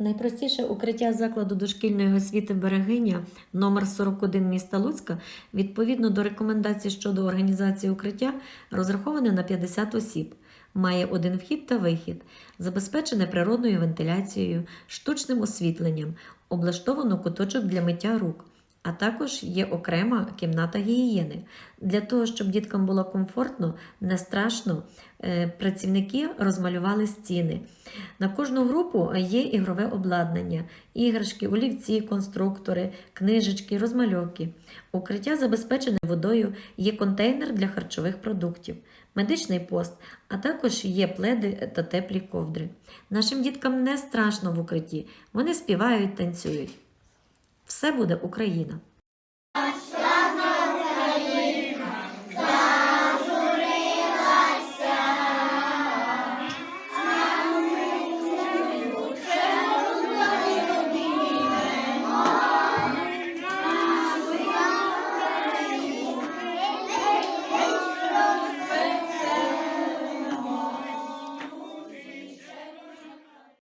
Найпростіше укриття закладу дошкільної освіти Берегиня номер 41 міста Луцька відповідно до рекомендацій щодо організації укриття розраховане на 50 осіб. Має один вхід та вихід, забезпечене природною вентиляцією, штучним освітленням, облаштовано куточок для миття рук, а також є окрема кімната гігієни. Для того, щоб діткам було комфортно, не страшно, е, працівники розмалювали стіни. На кожну групу є ігрове обладнання, іграшки, олівці, конструктори, книжечки, розмальовки. Укриття забезпечене водою, є контейнер для харчових продуктів, медичний пост, а також є пледи та теплі ковдри. Нашим діткам не страшно в укритті, вони співають, танцюють. Все буде Україна!